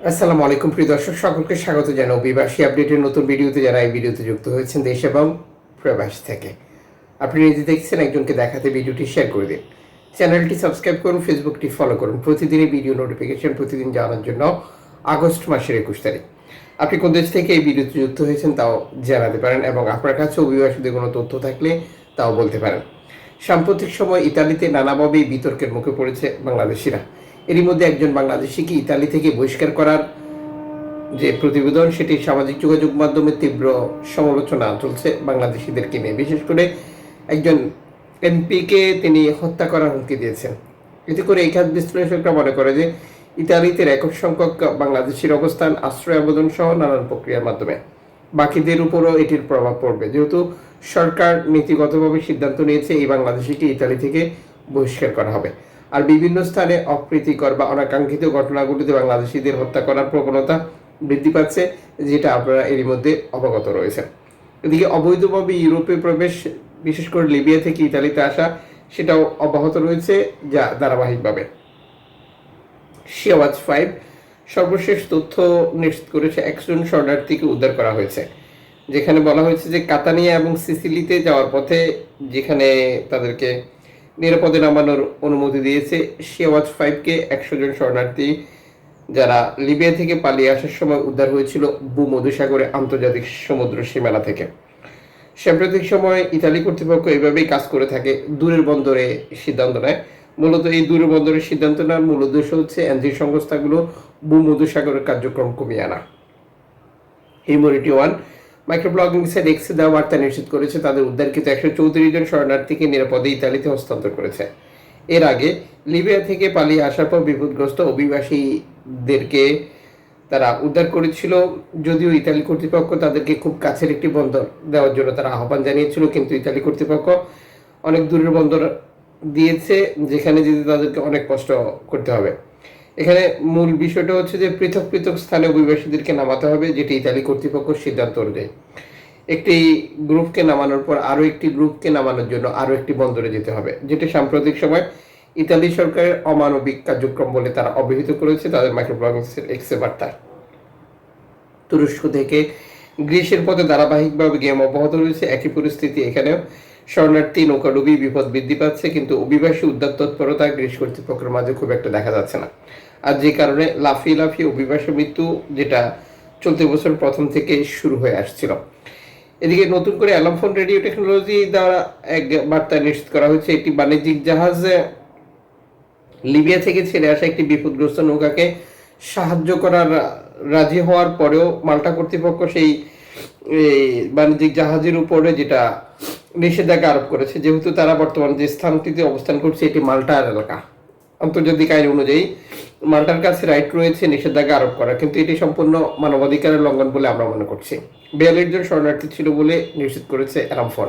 আসসালামু আলাইকুম, প্রিয় দর্শক, সকলকে স্বাগত জানাই অভিবাসী আপডেটের নতুন ভিডিওতে যারা এই ভিডিওতে যুক্ত হয়েছেন দেশ এবং প্রবাস থেকে। আপনি নিজে দেখছেন একজনকে দেখাতে ভিডিওটি শেয়ার করে দিন। চ্যানেলটি সাবস্ক্রাইব করুন, ফেসবুকটি ফলো করুন। প্রতিদিনই ভিডিও নোটিফিকেশন প্রতিদিন জানার জন্য আগস্ট মাসের একুশ তারিখ। আপনি কোন দেশ থেকে এই ভিডিওতে যুক্ত হয়েছেন তাও জানাতে পারেন এবং আপনার কাছে অভিবাসীদের কোনো তথ্য থাকলে তাও বলতে পারেন। সাম্প্রতিক সময় ইতালিতে নানাভাবেই বিতর্কের মুখে পড়েছে বাংলাদেশিরা। এরই মধ্যে একজন বাংলাদেশিকে ইতালি থেকে বহিষ্কার করার যে প্রতিবেদন, সেটি সামাজিক যোগাযোগ মাধ্যমে তীব্র সমালোচনা চলছে বাংলাদেশিদেরকে নিয়ে। বিশেষ করে একজন এমপিকে তিনি হত্যা করার হুমকি দিয়েছেন। এতে করে এই খাত বিশ্লেষকরা মনে করে যে ইতালিতে রেকর্ড সংখ্যক বাংলাদেশির অবস্থান, আশ্রয় আবেদন সহ নানান প্রক্রিয়ার মাধ্যমে। বাকিদের উপরও এটির প্রভাব পড়বে। যেহেতু সরকার নীতিগতভাবে সিদ্ধান্ত নিয়েছে, এই বাংলাদেশিকে ইতালি থেকে বহিষ্কার করা হবে। আর বিভিন্ন স্থানে অপ্রীতিকর বা অনাকাঙ্ক্ষিত ঘটনাগুলিতে বাংলাদেশিদের হত্যা করার প্রবণতা বৃদ্ধি পাচ্ছে, যেটা আপনারা এরই মধ্যে অবগত রয়েছেন। এদিকে অবৈধভাবে ইউরোপে প্রবেশ, বিশেষ করে লিবিয়া থেকে ইতালিতে আসা, সেটাও অব্যাহত রয়েছে যা ধারাবাহিকভাবে। শিয়াওয়াজ ফাইভ, সর্বশেষ তথ্য নিশ্চিত করেছে একজন শরণার্থীকে উদ্ধার করা হয়েছে, যেখানে বলা হয়েছে যে কাতানিয়া এবং সিসিলিতে যাওয়ার পথে যেখানে তাদেরকে নিরাপদে নামানোর অনুমতি দিয়েছে শিয়াওয়াজ ফাইভকে একশো জন শরণার্থী, যারা লিবিয়া থেকে পালিয়ে আসার সময় উদ্ধার হয়েছিল ভূমধুসাগরে আন্তর্জাতিক সমুদ্র সীমানা থেকে। সাম্প্রতিক সময়ে ইতালি কর্তৃপক্ষ এভাবেই কাজ করে থাকে দূরের বন্দরে সিদ্ধান্ত নেয়। মূলত এই দূরের বন্দরের সিদ্ধান্ত নেওয়ার মূল উদ্দেশ্য হচ্ছে এনজি সংস্থাগুলো ভূমধুসাগরের কার্যক্রম কমিয়ে আনা। হিউম্যানিটি ওয়ান মাইক্রোব্লগিং সাইট এক্সে দেওয়া বার্তা নিশ্চিত করেছে, তাদের উদ্ধারকৃত একশো চৌত্রিশ জন শরণার্থীকে নিরাপদে ইতালিতে হস্তান্তর করেছে। এর আগে লিবিয়া থেকে পালিয়ে আসার পর বিপদগ্রস্ত অভিবাসীদেরকে তারা উদ্ধার করেছিল, যদিও ইতালি কর্তৃপক্ষ তাদেরকে খুব কাছের একটি বন্দর দেওয়ার জন্য তারা আহ্বান জানিয়েছিল, কিন্তু ইতালি কর্তৃপক্ষ অনেক দূরের বন্দর দিয়েছে, যেখানে যেতে তাদেরকে অনেক কষ্ট করতে হবে। এখানে মূল বিষয়টা হচ্ছে যে পৃথক পৃথক স্থানে অভিবাসীদেরকে নামাতে হবে, যেটি ইতালি কর্তৃপক্ষ সিদ্ধান্ত অনুযায়ী একটি গ্রুপকে নামানোর পর আরও একটি গ্রুপকে নামানোর জন্য আরও একটি বন্দরে যেতে হবে, যেটি সাম্প্রতিক সময় ইতালি সরকারের অমানবিক কার্যক্রম বলে তারা অবহিত করেছে, তাদের মাইক্রোব্লগিংসের এক্সে বার্তায় তুরস্ক থেকে গ্রীসের পথে ধারাবাহিকভাবে গেম অব্যাহত রয়েছে, একই পরিস্থিতি এখানেও। শরণার্থী নৌকাডুবি বিপদ বৃদ্ধি পাচ্ছে, কিন্তু অভিবাসী উদ্যোগ তৎপরতা গ্রীস কর্তৃপক্ষের মাঝে খুব একটা দেখা যাচ্ছে না। আর যে কারণে লাফিয়ে লাফিয়ে অভিবাসী মৃত্যু যেটা চলতি বছর প্রথম থেকে শুরু হয়ে আসছিল। এদিকে নতুন করে অ্যালামফোন রেডিও টেকনোলজি দ্বারা এক বার্তা নিশ্চিত করা হয়েছে, একটি বাণিজ্যিক জাহাজ লিবিয়া থেকে ছেড়ে আসা একটি বিপদগ্রস্ত নৌকাকে সাহায্য করার রাজি হওয়ার পরেও মাল্টা কর্তৃপক্ষ সেই বাণিজ্যিক জাহাজের উপরে যেটা নিষেধাজ্ঞা আরোপ করেছে। যেহেতু তারা বর্তমান যে স্থানটিতে অবস্থান করছে, এটি মাল্টার এলাকা। আন্তর্জাতিক আইন অনুযায়ী মাল্টার কাছে রাইট রয়েছে নিষেধাজ্ঞা আরোপ করা, কিন্তু এটি সম্পূর্ণ মানবাধিকারের লঙ্ঘন বলে আমরা মনে করছি। বিয়াল্লিশ জন শরণার্থী ছিল বলে নিশ্চিত করেছে অ্যারামফোন